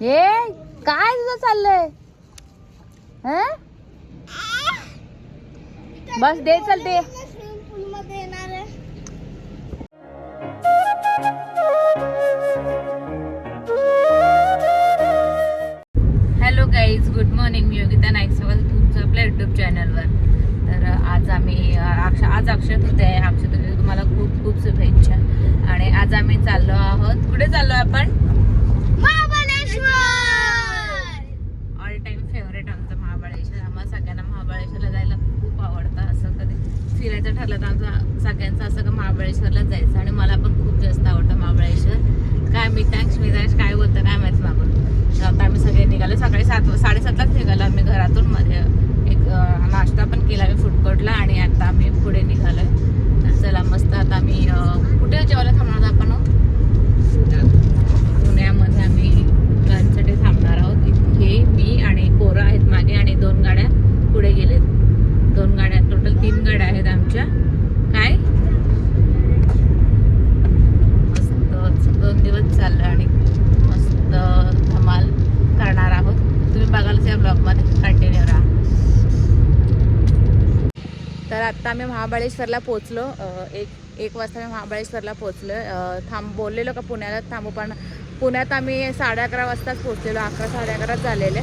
हे काय तुझं चाललंय? बस दे चल दे. हॅलो गाईज गुड मॉर्निंग मी योगिता नाईक तुमचं आपल्या युट्यूब चॅनलवर तर आज आम्ही अक्ष आज अक्षत होते आहे. अक्षत तुम्हाला खूप खूप शुभेच्छा. आणि आज आम्ही चाललो आहोत. कुठे चाललो आपण? ऑल टाइम फेवरेट आमचं महाबळेश्वर. आम्हाला सगळ्यांना महाबळेश्वरला जायला खूप आवडतं असं कधी फिरायचं ठरलं तर आमचं सगळ्यांचं असं का महाबळेश्वरला जायचं आणि मला पण खूप जास्त आवडतं महाबळेश्वर. काय मितांश मितांश काय बोलतं काय माहिती मागून. आता आम्ही सगळे निघालो. सकाळी सात साडेसातला निघालो आम्ही घरातून मध्ये एक अं, नाश्ता पण केला आम्ही फूड कोर्टला आणि आता आम्ही पुढे निघालोय तर चला मस्त आता आम्ही अं, कुठे जेवायला थांबणार आहोत आपण हो? पुण्यामध्ये आम्ही लंचसाठी थांबणार आहोत हे मी आणि पोरं आहेत मागे आणि दोन गाड्या पुढे गेलेत दोन गाड्या टोटल तीन गाड्या आहेत आमच्या काय मस्त दोन दिवस चाललं आणि मस्त धमाल करणार आहोत तुम्ही बघालच या ब्लॉगमध्ये कंटिन्यू राहा तर आत्ता आम्ही महाबळेश्वरला पोचलो एक एक वाजता मी महाबळेश्वरला पोचलो थांब बोललेलो का पुण्याला थांबू पण पुण्यात आम्ही साडे अकरा वाजताच पोचलेलो अकरा साडे अकराच झालेले.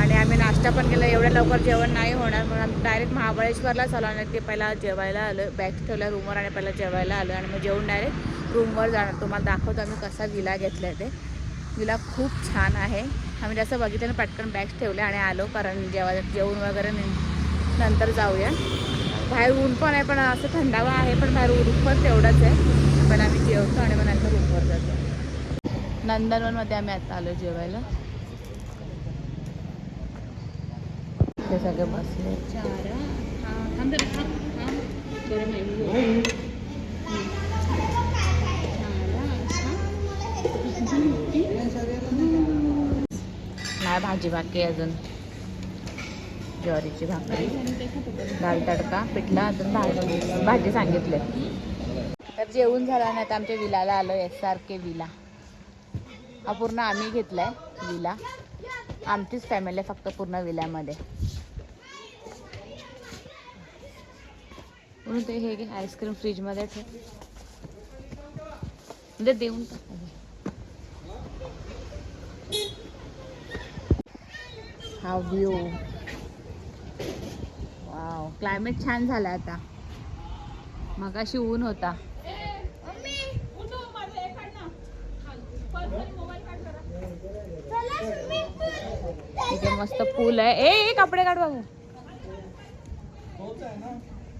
आणि आम्ही नाश्ता पण केला एवढ्या लवकर जेवण नाही होणार म्हणून आम्ही डायरेक्ट महाबळेश्वरलाच आलो आणि ते पहिला जेवायला आलो बॅग ठेवल्या रूमवर आणि पहिला जेवायला आलो आणि मग जेवून डायरेक्ट रूमवर जाणार. तुम्हाला दाखवतो आम्ही कसा विला घेतला आहे ते. विला खूप छान आहे. आम्ही जसं बघितलं पटकन बॅग्स ठेवल्या आणि आलो कारण जेवा जेवण वगैरे नंतर जाऊया. बाहेर ऊन पण आहे पण असं थंडावा आहे पण बाहेर ऊन पण तेवढंच आहे. पण आम्ही जेवतो आणि मग नंतर रूमवर जातो. नंदनवनमध्ये आम्ही आता आलो जेवायला. ते सगळे बसले. नाही भाजी बाकी अजून. ज्वारीची भाकरी दाल तडका पिठला अजून भाजी भाजी सांगितले. तर जेवण झाला नाही तर आमच्या विलाला आलो एस आर के विला. हा पूर्ण आम्ही घेतलाय विला. आमचीच फॅमिली आहे फक्त पूर्ण विल्यामध्ये म्हणून ते हे घे आईस्क्रीम फ्रीजमध्ये ठेव. म्हणजे देऊन हा व्ह्यू क्लायमेट छान झाला आता. मगाशी ऊन होता. इथे मस्त पूल आहे. ए कपडे काढ बाबू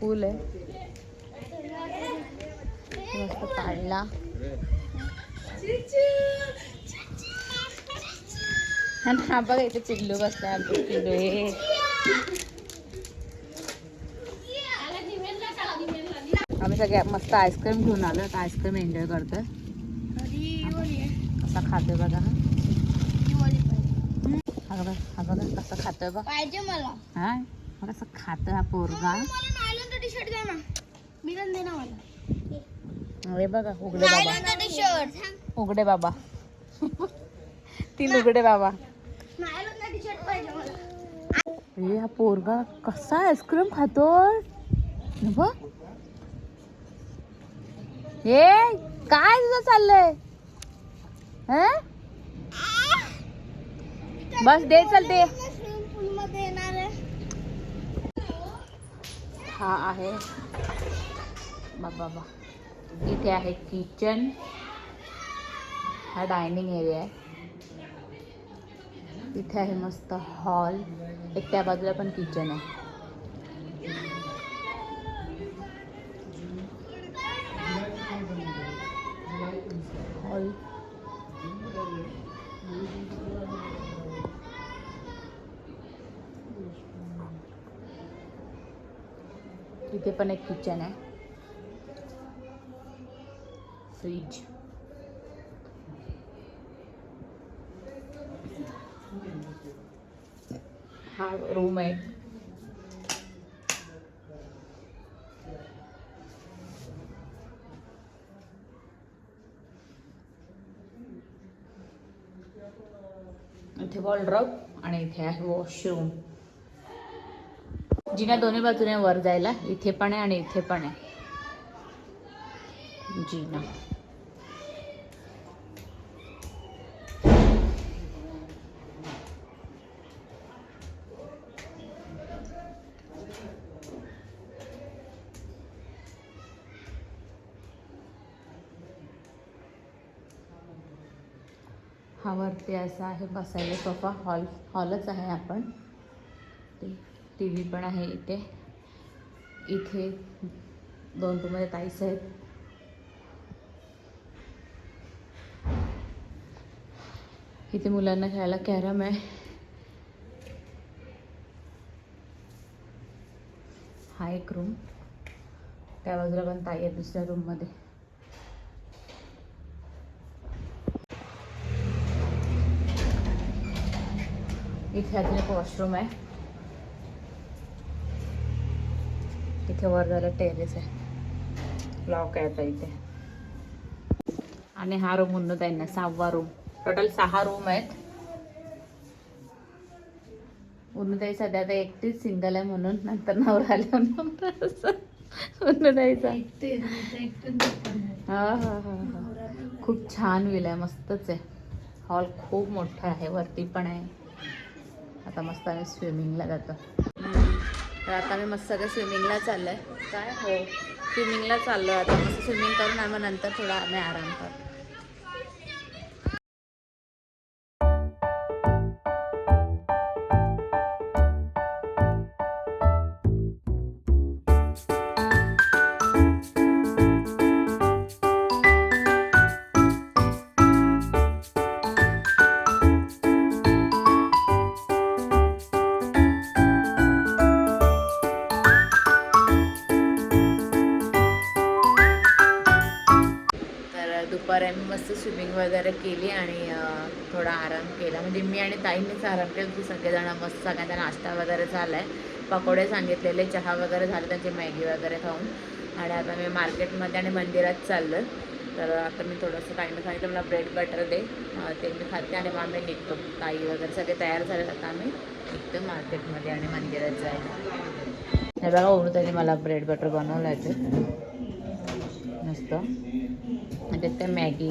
पूल आहे. मस्त काढला. हा बघा इथे चिल्लू बसला चिल्लू हे आम्ही सगळे मस्त आईस्क्रीम घेऊन आलो आता आईस्क्रीम एन्जॉय करतोय. कसा खातोय बघा हा हा बघा हा बघा कसं खातोय बघ. पाहिजे मला. हा? बघ कसं खातोय हा पोरगा. मला नायलॉनचा टी शर्ट द्या ना. मी पण दे ना मला. हे बघा उघडे बाबा. नायलॉनचा टी शर्ट उघडे बाबा. तीन उघडे बाबा. टी शर्ट पाहिजे मला. हे पोरगा कसा आईस्क्रीम खातोय. बघ. हे काय तुझं चाललंय? बस दे चल दे. हा आहे. बाबा बा इथे आहे किचन हा डायनिंग एरिया आहे. इथे आहे मस्त हॉल एक त्या बाजूला पण किचन आहे. इथे पण एक किचन आहे. फ्रीज हा रूम आहे. इथे वॉलड्रॉप आणि इथे आहे वॉशरूम जिन्या दोन्ही बाजूने वर जायला इथे पण आहे आणि इथे पण आहे. जिना. हा वरती असा आहे बसायला सोफा हॉल हॉलच आहे आपण. टी व्ही पण आहे इथे. इथे दोन रूममध्ये ताईस आहेत इथे मुलांना खेळायला कॅरम आहे. हा एक रूम त्या बाजूला पण ताई आहे दुसऱ्या रूममध्ये इथे अजून एक वॉशरूम आहे. इथे वर झालं टेरेस आहे. लॉक आहे आता इथे. आणि हा रूम म्हणून ना सहावा रूम टोटल सहा रूम आहेत. उन्नताई सध्या आता एकटीच सिंगल आहे म्हणून नंतर नवरा आल्यावर उन्नताईचा हा हा हा हा. खूप छान विल आहे मस्तच आहे. हॉल खूप मोठा आहे वरती पण आहे. आता मस्त आम्ही स्विमिंगला जातो. तर आता मी मस्त सगळं स्विमिंगला चाललं आहे काय? हो. स्विमिंगला चाललो आहे आता. मस्त स्विमिंग करून आम्ही नंतर थोडा आम्ही आराम करतो. वगैरे केली आणि थोडा आराम केला. म्हणजे मी आणि ताईंनीच आराम केला. की सगळेजण मस्त सगळ्यांचा नाश्ता वगैरे झाला आहे पकोडे सांगितलेले चहा वगैरे झाले त्यांची मॅगी वगैरे खाऊन. आणि आता मी मार्केटमध्ये आणि मंदिरात चाललो तर आता मी थोडंसं ताईनं सांगितलं मला ब्रेड बटर दे. ते मी खाते आणि मग आम्ही निघतो. ताई वगैरे सगळे तयार झाले. आता आम्ही निघतो मार्केटमध्ये आणि मंदिरात जायला. हे बघा ओळू त्यांनी मला ब्रेड बटर बनवलं आहे ते. मस्त. म्हणजे ते मॅगी.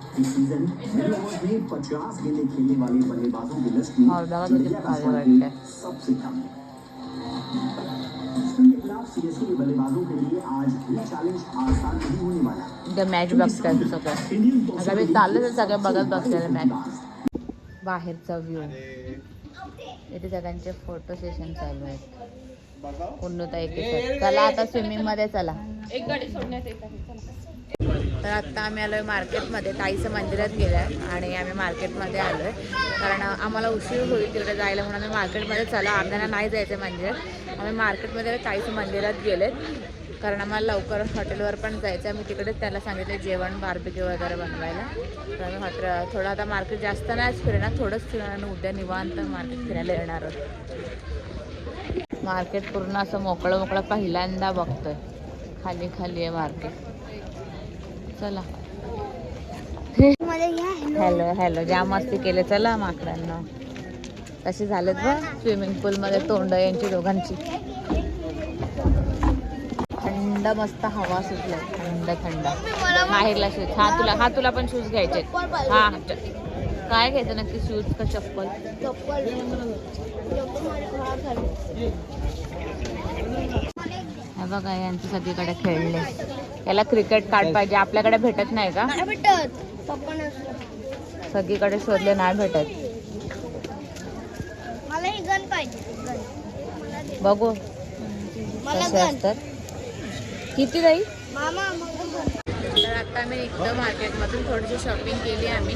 गेंदे खेलने वाले बल्लेबाजों की लिस्ट में और दादा तुझे भारी वाटतंय सबसे कम के खिलाफ सीएसके के बल्लेबाजों के लिए आज भी चैलेंज आसान नहीं होने वाला। इथे मॅच बघतात सगळं। आता मी चाललं तर सगळं बघत बसलेलं मॅच बाहेरचा व्ह्यू इथे सगळ्यांचे फोटो सेशन चालू आहेत. उन्नता एक चला. आता स्विमिंगमध्ये चला. एक गाडी सोडण्यात येत आहे. चला. तर आत्ता आम्ही आलो आहे मार्केटमध्ये ताईचं मंदिरात गेलो आहे आणि आम्ही मार्केटमध्ये आलो आहे कारण आम्हाला उशीर होईल तिकडे जायला म्हणून आम्ही मार्केटमध्ये चला आम्हाला नाही जायचं मंदिरात आम्ही मार्केटमध्ये ताईचं मंदिरात गेलेत कारण आम्हाला लवकर हॉटेलवर पण जायचं आहे मी तिकडेच त्याला सांगितलं जेवण बार्बिक्यू वगैरे बनवायला. तर आम्ही हॉटेल थोडं आता मार्केट जास्त नाहीच फिरणार. थोडंच फिरणार आणि उद्या निवांत मार्केट फिरायला येणार आहोत. मार्केट पूर्ण असं मोकळं मोकळं पहिल्यांदा बघतोय. खाली खाली आहे मार्केट. चला. मध्ये हॅलो हॅलो जाम मस्ती केले चला माकडांना. कशी झालेत बघ स्विमिंग पूलमध्ये तोंड यांची दोघांची. थंड मस्त हवा सुटलाय थंड थंड. बाहेरला शूज हा तुला हा तुला पण शूज घ्यायचे हा काय घ्यायचं नक्की? शूज का चप्पल? हे बघा यांचे सगळीकडे खेळले. याला क्रिकेट कार्ड पाहिजे. आपल्याकडे भेटत नाही का? नाही भेटत. पप्पा सगळीकडे शोधले नाही भेटत. मला ही गन पाहिजे. गन मला दे. बघू. मला कसे असतात. किती जाईल मामा मला गन तर आता आम्ही निघतो मार्केटमधून थोडीशी शॉपिंग केली आम्ही.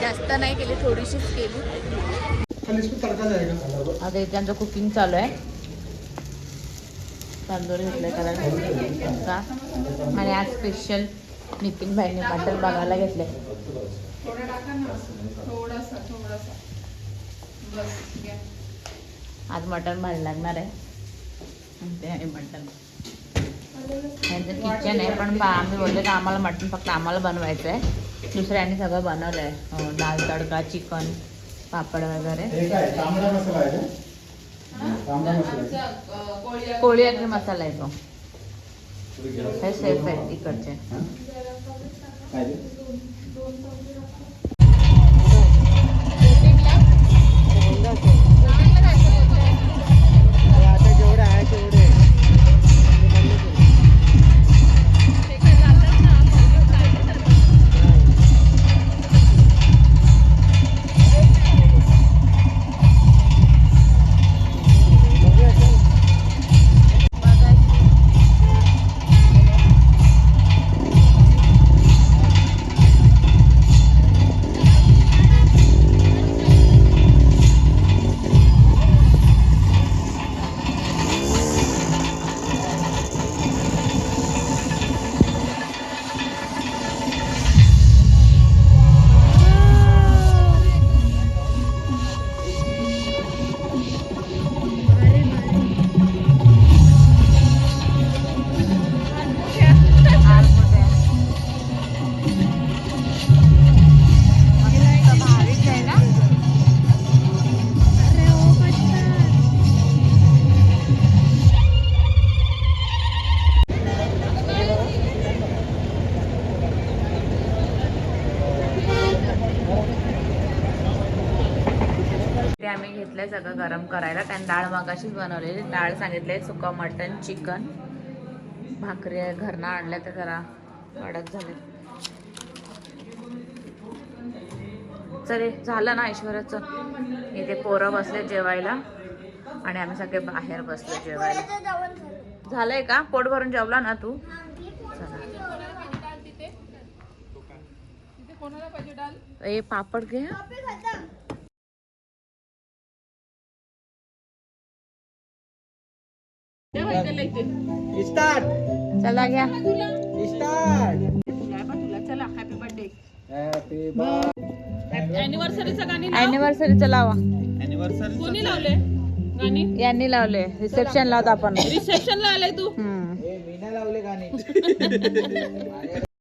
जास्त नाही केली थोडीशीच केली. आता इथे आमचं कुकिंग चालू आहे. तंदुरी घेतलं कारण का आणि आज स्पेशल नितीन भाईने मटण बघायला घेतले आज मटण भारी लागणार आहे. आणि ते आहे मटण त्यांचं किचन आहे पण आम्ही बोलले तर आम्हाला मटण फक्त आम्हाला बनवायचं आहे. दुसऱ्यांनी सगळं बनवलं आहे दाल तडका चिकन पापड वगैरे. कोळी मसाला आहे तो हे? सेफ आहे तिकडचे हार घेतलंय सगळं गरम करायला. कारण डाळ मगाशीच बनवलेली. डाळ सांगितले सुका मटन चिकन. भाकरी आहे घरनं आणल्या तर जरा कडक झाले चले झालं ना ऐश्वर्याचं? इथे पोरं बसले जेवायला. आणि आम्ही सगळे बाहेर बसलो जेवायला. झालंय का? पोट भरून जेवला ना तू? चला. तिथे कोणाला पाहिजे डाल ए पापड घे चला घ्या. तुला पण तुला चला हॅपी बर्थडे अॅनिव्हर्सरीचं गाणी लाव. कोणी लावले गाणी? यांनी लावले. रिसेप्शन लावत आपण. रिसेप्शनला आलाय तू. हम्म.